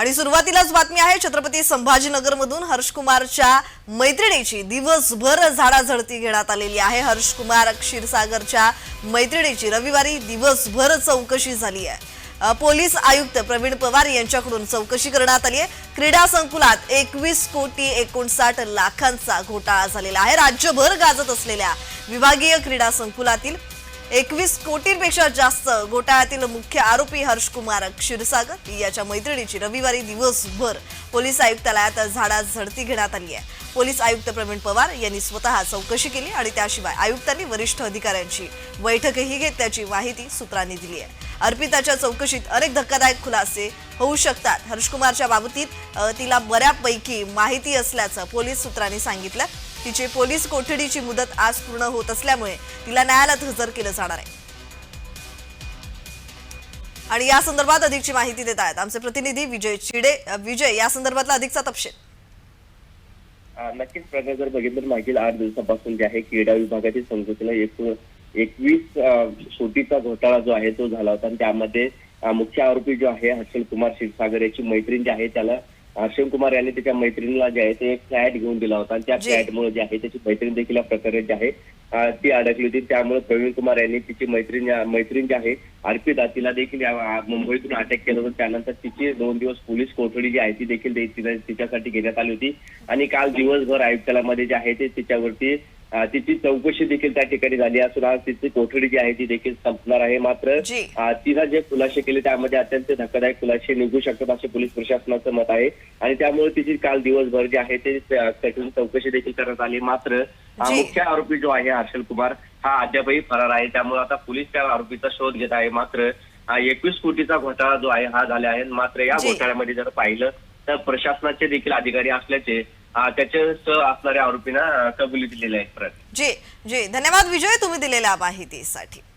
आणि सुरुवातीलाच बातमी आहे छत्रपती संभाजीनगरमधून हर्षकुमारच्या मैत्रिणीची. दिवसभर झाडाझडती घेण्यात आलेली आहे. हर्षकुमार क्षीरसागरच्या मैत्रिणीची. रविवारी दिवसभर चौकशी झाली आहे. पोलीस आयुक्त प्रवीण पवार यांच्याकडून चौकशी करण्यात आली आहे. क्रीडा संकुलात एकवीस कोटी एकोणसाठ लाखांचा घोटाळा झालेला आहे. राज्यभर गाजत असलेल्या विभागीय क्रीडा संकुलातील एकवीस कोटींपेक्षा जास्त घोटाळ्यातील मुख्य आरोपी हर्षकुमार क्षीरसागर. याच्या मैत्रिणीची रविवारी दिवसभर पोलीस आयुक्तालयात झाडाझडती घेण्यात आली आहे. पोलीस आयुक्त प्रवीण पवार यांनी स्वतः चौकशी केली आणि त्याशिवाय आयुक्तांनी वरिष्ठ अधिकाऱ्यांची बैठकही घेतल्याची माहिती सूत्रांनी दिली आहे. अर्पिताच्या चौकशीत अनेक धक्कादायक खुलासे होऊ शकतात. हर्षकुमारच्या बाबतीत तिला बऱ्यापैकी माहिती असल्याचं पोलीस सूत्रांनी सांगितलं. तिची पोलीस कोठडीची मुदत आज पूर्ण होत असल्यामुळे तिला न्यायालयात हजर केलं जाणार आहे. आणि या संदर्भात अधिकची माहिती देत आहेत. आमचे प्रतिनिधी विजय चिडे विजय या संदर्भातला अधिकचा तपशील. नक्कीच प्रकार जर बघितलं मागील आठ दिवसापासून जे आहे क्रीडा विभागातील संघटना एकूण एकवीस अं, कोटीचा घोटाळा जो आहे तो झाला होता आणि त्यामध्ये मुख्य आरोपी जो आहे हर्षल कुमार क्षीरसागर याची मैत्रीण जी आहे त्याला हर्षल कुमार यांनी त्याच्या मैत्रिणीला जे आहे ते एक फ्लॅट घेऊन दिला होता आणि त्या. फ्लॅटमुळे जे आहे त्याची मैत्रीण देखील या प्रकारे जी आहे ती अडकली होती. त्यामुळे प्रवीण कुमार यांनी तिची मैत्रीण मैत्रीण जी आहे अर्पिता तिला देखील मुंबईतून अटक केलं होतं. त्यानंतर तिची दोन दिवस पोलीस कोठडी जी आहे ती देखील तिच्यासाठी घेण्यात आली होती. आणि काल दिवसभर आयुक्तालयामध्ये जे आहे ते तिच्यावरती तिची चौकशी देखील त्या ठिकाणी झाली असून आज तिची कोठडी जी आहे ती देखील संपणार आहे. मात्र तिनं जे खुलासे केले त्यामध्ये अत्यंत धक्कादायक खुलासे निघू शकतात असे पोलीस प्रशासनाचं मत आहे. आणि त्यामुळे तिची काल दिवसभर जे आहे ते कठीण चौकशी देखील करण्यात आली. मात्र. मुख्य आरोपी जो आहे हर्षल कुमार हा अद्यापही फरार आहे. त्यामुळे आता पोलीस त्या आरोपीचा शोध घेत आहे. मात्र एकवीस कोटीचा घोटाळा जो आहे हा झाला आहे. मात्र या. घोटाळ्यामध्ये जर पाहिलं तर प्रशासनाचे देखील अधिकारी असल्याचे अं, असणाऱ्या आरोपींना कबुली दिलेले आहे जी जी. धन्यवाद विजय तुम्ही दिलेल्या माहितीसाठी.